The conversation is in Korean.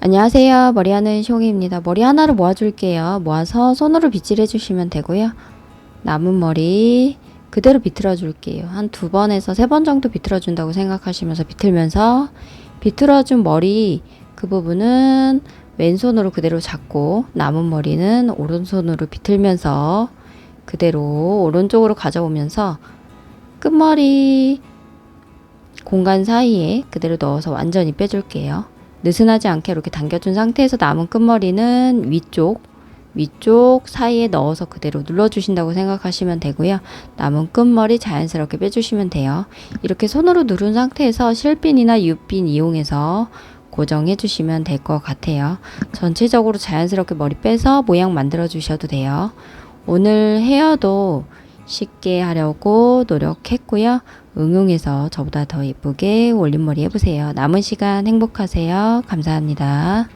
안녕하세요. 머리하는 숑입니다. 머리 하나를 모아줄게요. 모아서 손으로 빗질 해 주시면 되고요. 남은 머리 그대로 비틀어 줄게요. 한 두 번에서 세 번 정도 비틀어 준다고 생각하시면서 비틀면서 비틀어 준 머리 그 부분은 왼손으로 그대로 잡고 남은 머리는 오른손으로 비틀면서 그대로 오른쪽으로 가져오면서 끝머리 공간 사이에 그대로 넣어서 완전히 빼줄게요. 느슨하지 않게 이렇게 당겨준 상태에서 남은 끝머리는 위쪽, 위쪽 사이에 넣어서 그대로 눌러주신다고 생각하시면 되고요. 남은 끝머리 자연스럽게 빼주시면 돼요. 이렇게 손으로 누른 상태에서 실핀이나 U핀 이용해서 고정해 주시면 될 것 같아요. 전체적으로 자연스럽게 머리 빼서 모양 만들어 주셔도 돼요. 오늘 헤어도 쉽게 하려고 노력했고요. 응용해서 저보다 더 예쁘게 올림머리 해보세요. 남은 시간 행복하세요. 감사합니다.